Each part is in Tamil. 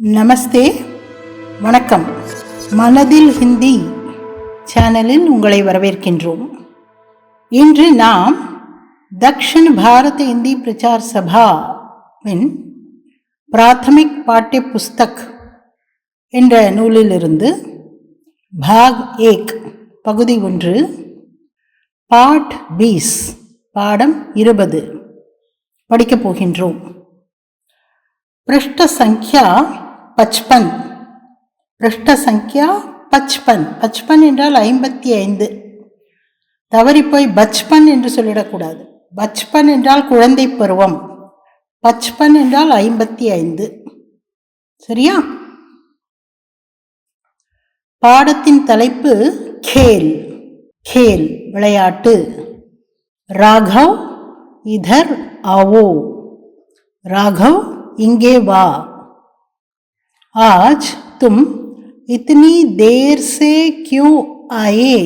நமஸ்தே வணக்கம். மனதில் ஹிந்தி சேனலில் உங்களை வரவேற்கின்றோம். இன்று நாம் தக்ஷன் பாரத இந்தி பிரச்சார் சபாவின் பிராத்தமிக் பாட்டிய புஸ்தக் என்ற நூலிலிருந்து பாக் ஏக் பகுதி ஒன்று பாட் பீஸ் பாடம் இருபது படிக்கப் போகின்றோம். பৃஷ்ட சங்க்யா பச்பன். பிருஷ்ட சங்கியா பச்பன். பச்பன் என்றால் ஐம்பத்தி ஐந்து. தவறிப்போய் பச்பன் என்று சொல்லிடக்கூடாது. பச்பன் என்றால் குழந்தை பருவம். பச்பன் என்றால் ஐம்பத்தி ஐந்து. சரியா? பாடத்தின் தலைப்பு கேல் கேல் விளையாட்டு. ராகவ் இதர் ஆவோ. ராகவ் இங்கே வா. आज तुम इतनी देर से क्यों आए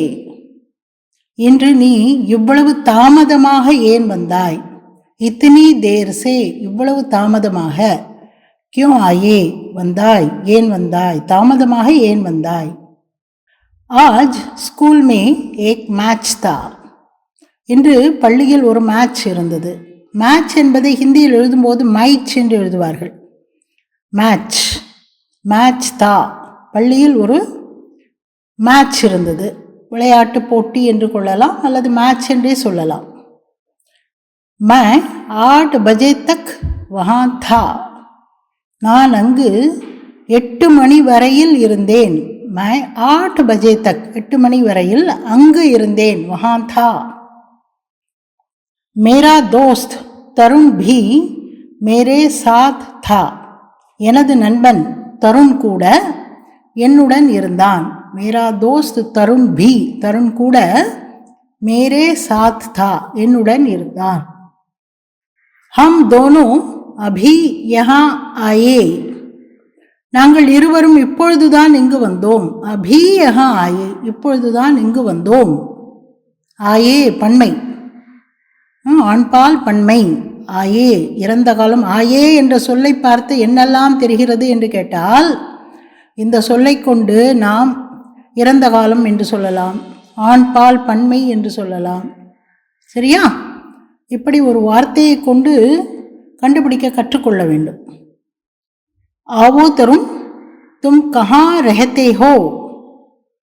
இன்று நீ இவ்வளவு தாமதமாக ஏன் வந்தாய் இத்தனி தேர் சே இவ்வளவு தாமதமாக கியூ ஆயே வந்தாய் ஏன் வந்தாய் தாமதமாக ஏன் வந்தாய் ஆஜ் ஸ்கூல் மே ஏக் மேட்ச் தா இன்று பள்ளியில் ஒரு மேட்ச் இருந்தது மேட்ச் என்பதை ஹிந்தியில் எழுதும்போது மைச் என்று எழுதுவார்கள் மேட்ச் மேட்ச் தா. பள்ளியில் ஒரு மேட்ச் இருந்தது. விளையாட்டு போட்டி என்று கொள்ளலாம் அல்லது மேட்ச் என்றே சொல்லலாம். மே ஆட் பஜே தக் வஹான் தா. நான் அங்கு எட்டு மணி வரையில் இருந்தேன். மை ஆட் பஜே தக் எட்டு மணி வரையில் அங்கு இருந்தேன். வஹான் தா. மேரா தோஸ்த் தருண் பி மேரே சாத் தா. எனது நண்பன் தருண் கூட என்னுடன் இருந்தான். மேரா தோஸ்த் தருண் பி. தருண் கூட மேரே சாத் தா. என்னுடன் இருந்தான். ஹம் தோனோ அபி யஹா ஆயே. நாங்கள் இருவரும் இப்பொழுதுதான் இங்கு வந்தோம். அபி யஹா ஆயே. இப்பொழுதுதான் இங்கு வந்தோம். ஆயே பண்மை ஆண்பால் பண்மை ஆயே இறந்த காலம் ஆயே என்ற சொல்லை பார்த்து என்னெல்லாம் தெரிகிறது என்று கேட்டால் இந்த சொல்லை கொண்டு நாம் இறந்த காலம் என்று சொல்லலாம் ஆண்பால் பன்மை என்று சொல்லலாம். சரியா? இப்படி ஒரு வார்த்தையை கொண்டு கண்டுபிடிக்க கற்றுக்கொள்ள வேண்டும். ஆவோ தருண் தும் கஹா ரஹத்தே ஹோ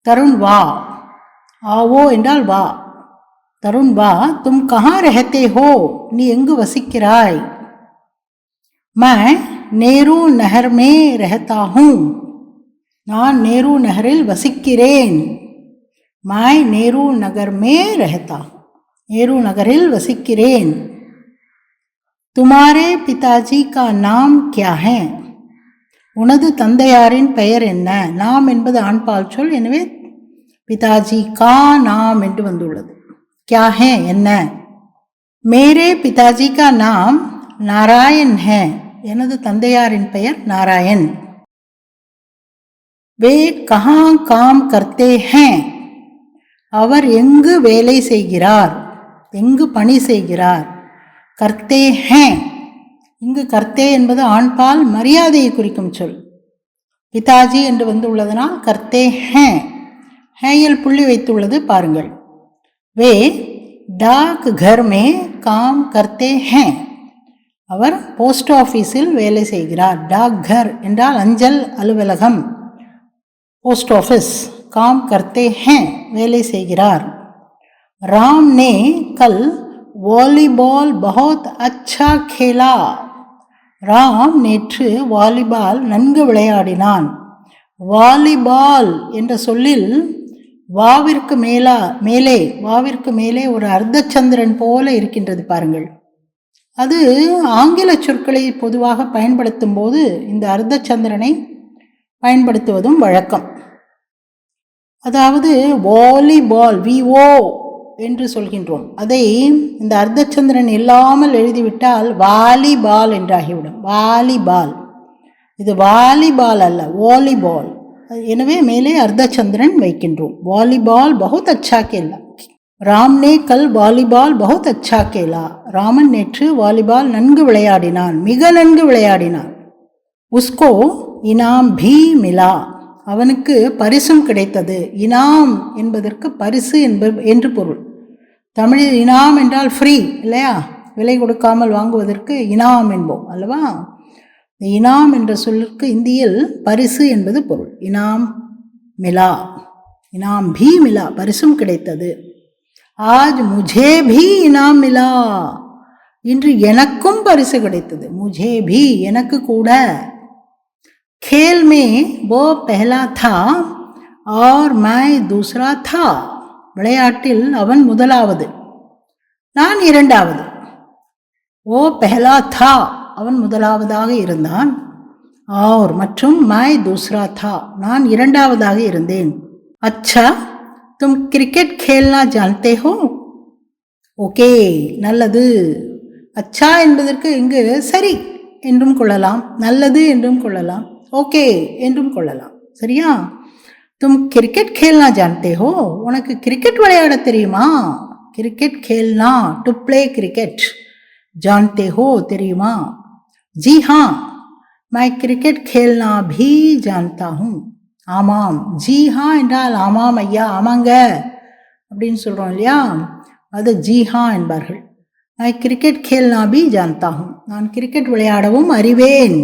தருண் வா. ஆவோ என்றால் வா. தருண் வா தும் கஹா ரஹத்தே ஹோ நீ எங்கு வசிக்கிறாய்? மை நேரு நகர் மே ரஹத்தா ஹூம் நான் நேரு நகரில் வசிக்கிறேன். மாய் நேரு நகர் மே ரஹத்தா நேரு நகரில் வசிக்கிறேன். துமாரே பிதாஜி கா நாம் கியா ஹே? உனது தந்தையாரின் பெயர் என்ன? நாம் என்பது ஆண்பால் சொல். எனவே பிதாஜி கா நாம் என்று வந்துள்ளது. क्या है என்ன மேரே பிதாஜி கா நாம் நாராயண் ஹே எனது தந்தையாரின் பெயர் நாராயண் வே கஹா காம் கர்த்தே ஹே அவர் எங்கு வேலை செய்கிறார் எங்கு பணி செய்கிறார் கர்த்தே ஹே இங்கு கர்த்தே என்பது ஆண்பால் மரியாதையை குறிக்கும் சொல் பிதாஜி என்று வந்து உள்ளதனால் கர்த்தே ஹே ஹேயில் புள்ளி வைத்துள்ளது பாருங்கள் वे டாக்ঘர் மே காம் கர்த்தே ஹே அவர் போஸ்ட் ஆஃபீஸில் வேலை செய்கிறார். டாக்கர் என்றால் அஞ்சல் அலுவலகம். போஸ்ட் ஆஃபீஸ் காம் கர்த்தே ஹே வேலை செய்கிறார். ராம் நே கல் வாலிபால் பகத் அச்சா கேலா ராம் நேற்று வாலிபால் நன்கு விளையாடினான். வாலிபால் என்ற சொல்லில் வாவிற்கு மேலா மேலே வாவிற்கு மேலே ஒரு அர்த்தச்சந்திரன் போல இருக்கின்றது பாருங்கள். அது ஆங்கில சொற்களை பொதுவாக பயன்படுத்தும் போது இந்த அர்த்தச்சந்திரனை பயன்படுத்துவதும் வழக்கம். அதாவது வாலிபால் விஓ என்று சொல்கின்றோம். அதை இந்த அர்த்தச்சந்திரன் இல்லாமல் எழுதிவிட்டால் வாலிபால் என்றாகிவிடும். வாலிபால். இது வாலிபால் அல்ல வாலிபால். எனவே மேலே அர்த்தச்சந்திரன் வைக்கின்றோம். வாலிபால் பகுத் அச்சா கேலா ராம்னே கல் வாலிபால் பகுத் அச்சா கேலா ராமன் நேற்று வாலிபால் நன்கு விளையாடினான். மிக நன்கு விளையாடினான். உஸ்கோ இனாம் பி மிலா அவனுக்கு பரிசும் கிடைத்தது. இனாம் என்பதற்கு பரிசு என்பது என்று பொருள். தமிழில் இனாம் என்றால் ஃப்ரீ இல்லையா? விலை கொடுக்காமல் வாங்குவதற்கு இனாம் என்போம் அல்லவா? இந்த இனாம் என்ற சொல்லுக்கு இந்தியில் பரிசு என்பது பொருள். இனாம் மிலா. இனாம் பி மிலா. பரிசும் கிடைத்தது. ஆஜ் முஜே பி இனாம் மிலா. இன்று எனக்கும் பரிசு கிடைத்தது. முஜே பி எனக்கு கூட. खेल में वो पहला था और मैं दूसरा था விளையாட்டில் அவன் முதலாவது. நான் இரண்டாவது. ஓ பெஹலா தா. அவன் முதலாவதாக இருந்தான். ஆர் மற்றும் மாய் தூஸ்ரா தா நான் இரண்டாவதாக இருந்தேன். அச்சா தும் கிரிக்கெட் கேல்னா ஜான்தே ஹோ ஓகே நல்லது. அச்சா என்பதற்கு இங்கு சரி என்றும் கொள்ளலாம் நல்லது என்றும் கொள்ளலாம் ஓகே என்றும் கொள்ளலாம். சரியா? தும் கிரிக்கெட் கேல்னா ஜான்தே ஹோ உனக்கு கிரிக்கெட் விளையாட தெரியுமா? கிரிக்கெட் கேல்னா டு பிளே கிரிக்கெட் ஜான்தே ஹோ தெரியுமா? जी हाँ मैं क्रिकेट खेलना भी जानता हूँ ஆமாம் ஜி ஹா என்றால் ஆமாம் ஐயா ஆமாங்க அப்படின்னு சொல்கிறோம் இல்லையா அது ஜி ஹா என்பார்கள் நான் கிரிக்கெட் खेलना भी जानता हूँ நான் கிரிக்கெட் விளையாடவும் அறிவேன்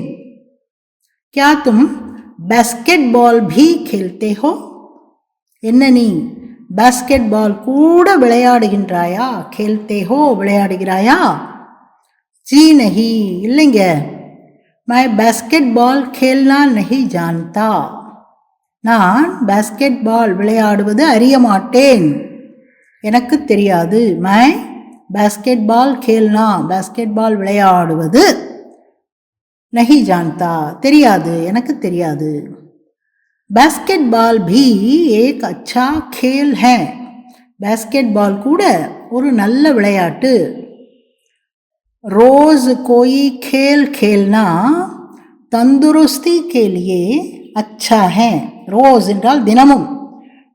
क्या तुम बास्केटबॉल भी खेलते हो என்ன நீ பாஸ்கெட் பால் கூட விளையாடுகின்றாயா खेलते हो விளையாடுகிறாயா ஜி நஹி இல்லைங்க मैं बास्केटबॉल खेलना नहीं जानता நான் பாஸ்கெட் பால் விளையாடுவது அறிய மாட்டேன் எனக்கு தெரியாது மை பாஸ்கெட் பால் खेलना பாஸ்கெட் பால் விளையாடுவது நஹி ஜான்தா தெரியாது எனக்கு தெரியாது பாஸ்கெட் பால் भी एक अच्छा खेल है பாஸ்கெட் பால் கூட ஒரு நல்ல விளையாட்டு रोज कोई खेल खेलना तंदुरुस्ती के लिए अच्छा है ரோஸ் என்றால் தினமும்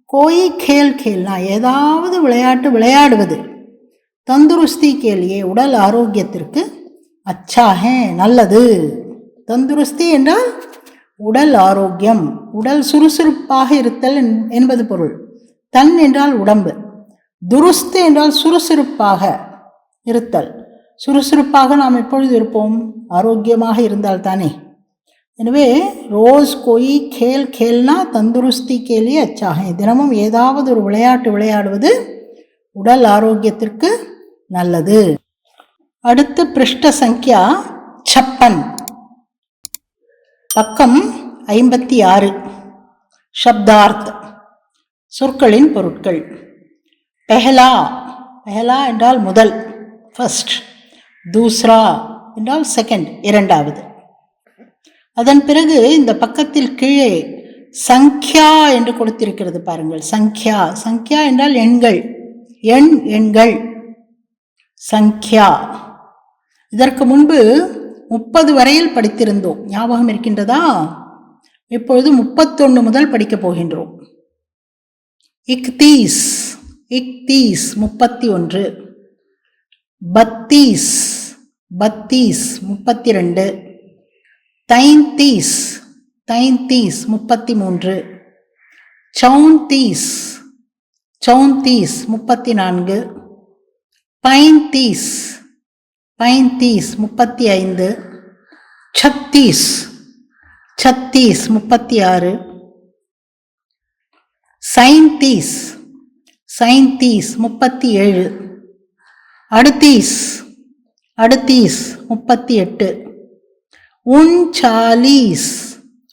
கோயி கேல் கேல்னா ஏதாவது விளையாட்டு விளையாடுவது தந்துருஸ்தி கேலியே உடல் ஆரோக்கியத்திற்கு அச்சா ஹே நல்லது தந்துருஸ்தி என்றால் உடல் ஆரோக்கியம் உடல் சுறுசுறுப்பாக இருத்தல் என்- என்பது பொருள் தன் என்றால் உடம்பு துருஸ்து என்றால் சுறுசுறுப்பாக இருத்தல் சுறுசுறுப்பாக நாம் எப்பொழுது இருப்போம்? ஆரோக்கியமாக இருந்தால் தானே. எனவே ரோஸ் கோயி கேல் கேல்னா தந்துருஸ்தி கேலி அச்சாக. தினமும் ஏதாவது ஒரு விளையாட்டு விளையாடுவது உடல் ஆரோக்கியத்திற்கு நல்லது. அடுத்து பிருஷ்ட சங்கியா சப்பன். பக்கம் ஐம்பத்தி ஆறு ஷப்தார்த் சொற்களின் பொருட்கள். பெஹலா. பெஹலா என்றால் முதல் ஃபஸ்ட் தூஸ்ரா என்றால் செகண்ட் இரண்டாவது. அதன் பிறகு இந்த பக்கத்தில் கீழே சங்கியா என்று கொடுத்திருக்கிறது பாருங்கள். சங்கியா சங்கியா என்றால் எண்கள். எண் எண்கள். சங்கியா. இதற்கு முன்பு முப்பது வரையில் படித்திருந்தோம். ஞாபகம் இருக்கின்றதா? இப்பொழுது முப்பத்தொன்று முதல் படிக்கப் போகின்றோம். இக்தீஸ் இக்தீஸ் முப்பத்தி ஒன்று. பத்தீஸ் பத்தீஸ் முப்பத்தி ரெண்டு தைந்தீஸ் தைந்தீஸ் முப்பத்தி மூன்று சவுந்தீஸ் சவுந்தீஸ் முப்பத்தி நான்கு பைந்தீஸ் பைந்தீஸ் முப்பத்தி ஐந்து சத்தீஸ் சத்தீஸ் முப்பத்தி ஆறு சைந்தீஸ் சைந்தீஸ் முப்பத்தி ஏழு அடுத்தீஸ் அடுத்தீஸ் முப்பத்தி எட்டு உன்சாலீஸ்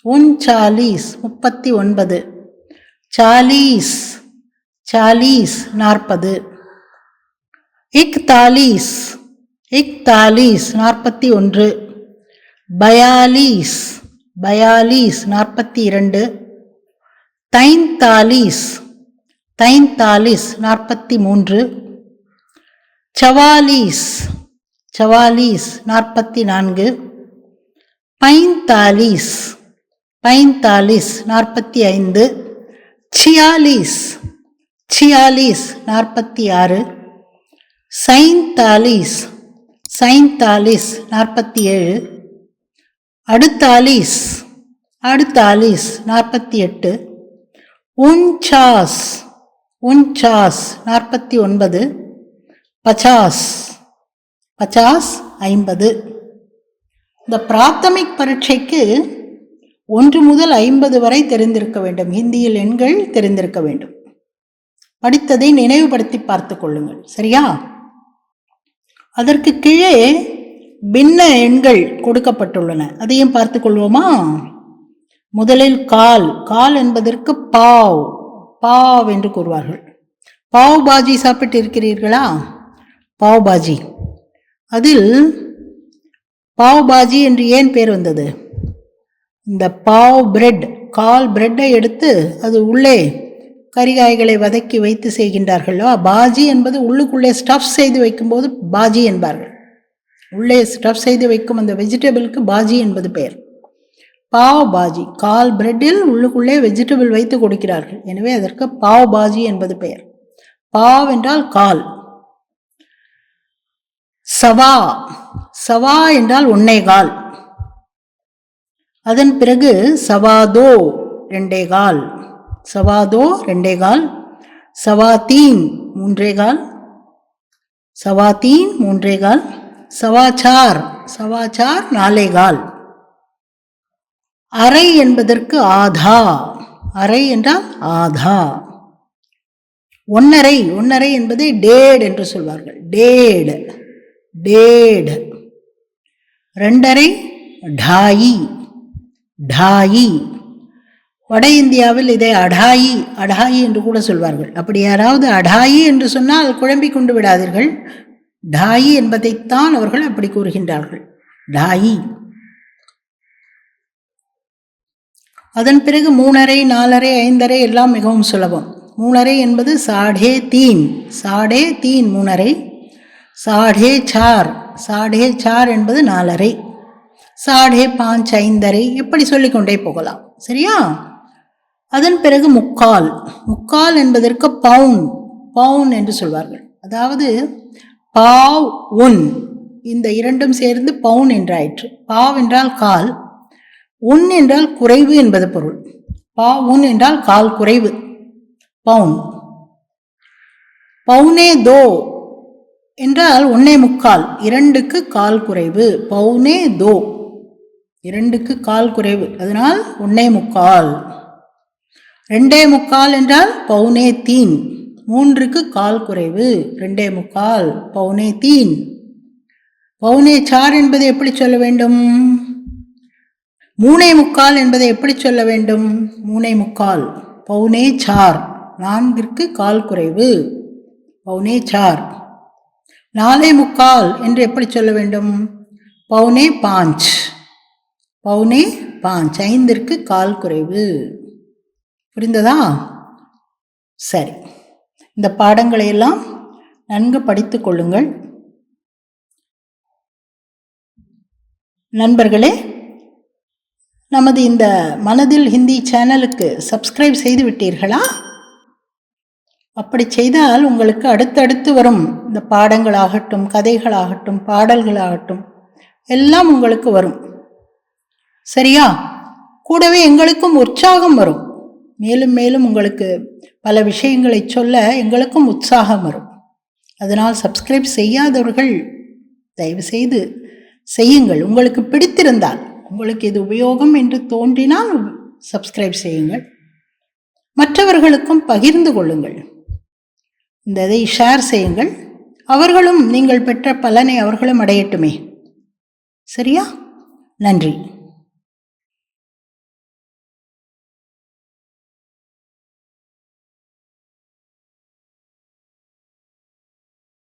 உன்சாலீஸ் முப்பத்தி ஒன்பது சாலீஸ் சாலீஸ் நாற்பது. இக்தாலீஸ் இக்தாலீஸ் நாற்பத்தி ஒன்று பயாலீஸ் பயாலீஸ் நாற்பத்தி இரண்டு தைந்தாலீஸ் தைந்தாலீஸ் நாற்பத்தி மூன்று சவாலீஸ் சவாலீஸ் நாற்பத்தி நான்கு பைந்தாலீஸ் பைந்தாலீஸ் நாற்பத்தி ஐந்து. சியாலீஸ் சியாலீஸ் நாற்பத்தி ஆறு. சைந்தாலீஸ் சைந்தாலீஸ் நாற்பத்தி ஏழு. அடுத்தாலீஸ் அடுத்தாலீஸ் நாற்பத்தி எட்டு. உன்சாஸ் உன்சாஸ் நாற்பத்தி ஒன்பது. பச்சாஸ் பச்சாஸ் ஐம்பது. இந்த பிராத்தமிக் பரீட்சைக்கு ஒன்று முதல் ஐம்பது வரை தெரிந்திருக்க வேண்டும். ஹிந்தியில் எண்கள் தெரிந்திருக்க வேண்டும். படித்ததை நினைவுபடுத்தி பார்த்து கொள்ளுங்கள். சரியா? அதற்கு கீழே பின்ன எண்கள் கொடுக்கப்பட்டுள்ளன. அதையும் பார்த்து கொள்வோமா? முதலில் கால். கால் என்பதற்கு பாவ். பாவ் என்று கூறுவார்கள். பாவ் பாஜி சாப்பிட்டு இருக்கிறீர்களா பாவ் பாஜி அதில் பாவ் பாஜி என்று ஏன் பேர் வந்தது? இந்த பாவ் பிரெட் கால் பிரெட்டை எடுத்து அது உள்ளே கரிகாய்களை வதக்கி வைத்து செய்கின்றார்களோ? பாஜி என்பது உள்ளுக்குள்ளே ஸ்டஃப் செய்து வைக்கும்போது பாஜி என்பார்கள். உள்ளே ஸ்டஃப் செய்து வைக்கும் அந்த வெஜிடபிளுக்கு பாஜி என்பது பெயர். பாவ் பாஜி கால் பிரெட்டில் உள்ளுக்குள்ளே வெஜிடபிள் வைத்து கொடுக்கிறார்கள். எனவே அதற்கு பாவ் பாஜி என்பது பெயர். பாவ் என்றால் கால். சவா. சவா என்றால் ஒன்னே கால். அதன் பிறகு சவாதோ ரெண்டே கால். சவாதோ ரெண்டே கால். சவாத்தீன் மூன்றே கால். சவாத்தீன் மூன்றே கால். சவாச்சார். சவாச்சார் நாலே கால். அறை என்பதற்கு ஆதா. அறை என்றால் ஆதா. ஒன்னரை. ஒன்னரை என்பதை டேட் என்று சொல்வார்கள். டேடு. டேடு. ரெண்டரை டாயி டாயி. வட இந்தியாவில் இதை அடாயி அடாயி என்று கூட சொல்வார்கள். அப்படி யாராவது அடாயி என்று சொன்னால் குழம்பி கொண்டு விடாதீர்கள். டாயி என்பதைத்தான் அவர்கள் அப்படி கூறுகின்றார்கள். டாயி. அதன் பிறகு மூணரை நாலரை ஐந்தரை எல்லாம் மிகவும் சுலபம். மூணரை என்பது சாடே தீன் சாடே தீன் மூணரை. சாடே சார். சாடே சார் என்பது நாலரை. சாடே பாஞ்ச் ஐந்தரை. இப்படி சொல்லிக்கொண்டே போகலாம். சரியா? அதன் பிறகு முக்கால். முக்கால் என்பதற்கு பவுன். பவுன் என்று சொல்வார்கள். அதாவது பாவ் உன் இந்த இரண்டும் சேர்ந்து பவுன் என்றாயிற்று. பாவ் என்றால் கால். உன் என்றால் குறைவு என்பது பொருள். பா உன் என்றால் கால் குறைவு. பவுன். பவுனே தோ. என்றால் ஒன்னே முக்கால். இரண்டுக்கு கால் குறைவு. பவுனே தோ. இரண்டுக்கு கால் குறைவு. அதனால் ஒன்னே முக்கால். ரெண்டே முக்கால் என்றால் பவுனே தீன். மூன்றுக்கு கால் குறைவு. ரெண்டே முக்கால். பவுனே தீன். பவுனே சார் என்பதை எப்படி சொல்ல வேண்டும்? மூணே முக்கால் என்பதை எப்படி சொல்ல வேண்டும்? மூணே முக்கால். பவுனே சார். நான்கிற்கு கால் குறைவு. பவுனே சார். நாலே முக்கால் என்று எப்படி சொல்ல வேண்டும்? பவுனே பாஞ்ச். பவுனே பாஞ்ச். ஐந்திற்கு கால் குறைவு. புரிந்ததா? சரி. இந்த பாடங்களை எல்லாம் நன்கு படித்து கொள்ளுங்கள். நண்பர்களே நமது இந்த மனதில் ஹிந்தி சேனலுக்கு சப்ஸ்கிரைப் செய்து விட்டீர்களா? அப்படி செய்தால் உங்களுக்கு அடுத்தடுத்து வரும் இந்த பாடங்களாகட்டும் கதைகளாகட்டும் பாடல்களாகட்டும் எல்லாம் உங்களுக்கு வரும். சரியா? கூடவே எங்களுக்கும் உற்சாகம் வரும். மேலும் மேலும் உங்களுக்கு பல விஷயங்களை சொல்ல எங்களுக்கும் உற்சாகம் வரும். அதனால் சப்ஸ்கிரைப் செய்யாதவர்கள் தயவு செய்து செய்யுங்கள். உங்களுக்கு பிடித்திருந்தால் உங்களுக்கு இது உபயோகம் என்று தோன்றினால் சப்ஸ்கிரைப் செய்யுங்கள். மற்றவர்களுக்கும் பகிர்ந்து கொள்ளுங்கள். இந்த இதை ஷேர் செய்யுங்கள். அவர்களும் நீங்கள் பெற்ற பலனை அவர்களும் அடையட்டுமே. சரியா? நன்றி.